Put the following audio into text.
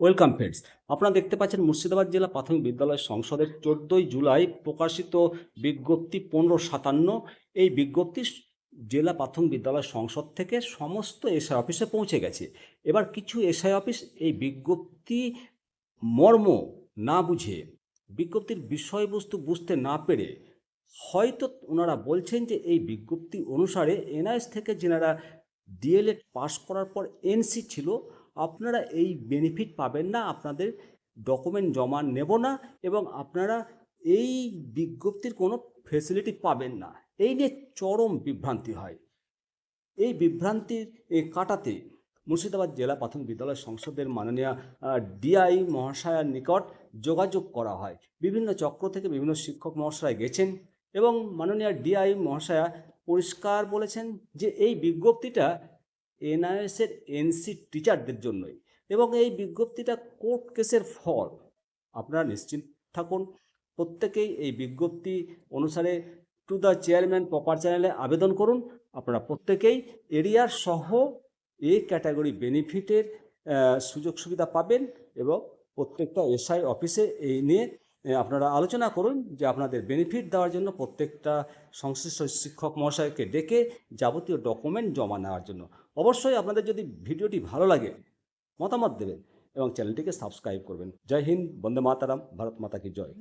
Welcome friends, আপনারা দেখতে পাচ্ছেন মুর্শিদাবাদ জেলা প্রাথমিক বিদ্যালয় সংসদের চোদ্দোই জুলাই প্রকাশিত বিজ্ঞপ্তি পনেরো সাতান্ন। এই বিজ্ঞপ্তি জেলা প্রাথমিক বিদ্যালয় সংসদ থেকে সমস্ত এসআই অফিসে পৌঁছে গেছে। এবার কিছু এসআই অফিস এই বিজ্ঞপ্তি মর্ম না বুঝে, বিজ্ঞপ্তির বিষয়বস্তু বুঝতে না পেরে হয়তো ওনারা বলছেন যে এই বিজ্ঞপ্তি অনুসারে এনআইএস থেকে যেনারা ডিএলএড পাশ করার পর এনসি ছিল আপনারা এই বেনিফিট পাবেন না, আপনাদের ডকুমেন্ট জমা নেব না এবং আপনারা এই বিজ্ঞপ্তির কোনো ফেসিলিটি পাবেন না। এই নিয়ে চরম বিভ্রান্তি হয়। এই বিভ্রান্তির কাটাতে মুর্শিদাবাদ জেলা প্রাথমিক বিদ্যালয় সংসদের মাননীয় ডিআই মহাশয়ার নিকট যোগাযোগ করা হয়। বিভিন্ন চক্র থেকে বিভিন্ন শিক্ষক মহাশয় গেছেন এবং মাননীয় ডিআই মহাশয়া পরিষ্কার বলেছেন যে এই বিজ্ঞপ্তিটা এনআইএসের এনসি টিচারদের জন্যই। এবং এই বিজ্ঞপ্তিটা কোর্ট কেসের ফল। আপনারা নিশ্চিন্ত থাকুন, প্রত্যেকেই এই বিজ্ঞপ্তি অনুসারে টু দ্য চেয়ারম্যান প্রপার চ্যানেলে আবেদন করুন। আপনারা প্রত্যেকেই এরিয়ার সহ এ ক্যাটাগরি বেনিফিটের সুযোগ সুবিধা পাবেন এবং প্রত্যেকটা এসআই অফিসে এই নিয়ে আপনারা আলোচনা করুন যে আপনাদের বেনিফিট দেওয়ার জন্য প্রত্যেকটা সংশ্লিষ্ট শিক্ষক মহাশয়কে ডেকে যাবতীয় ডকুমেন্ট জমা নেওয়ার জন্য। অবশ্যই আপনাদের যদি ভিডিওটি ভালো লাগে, মতামত দেবেন এবং চ্যানেলটিকে সাবস্ক্রাইব করবেন। জয় হিন্দ, বন্দে মাতারাম, ভারত মাতা কি জয়।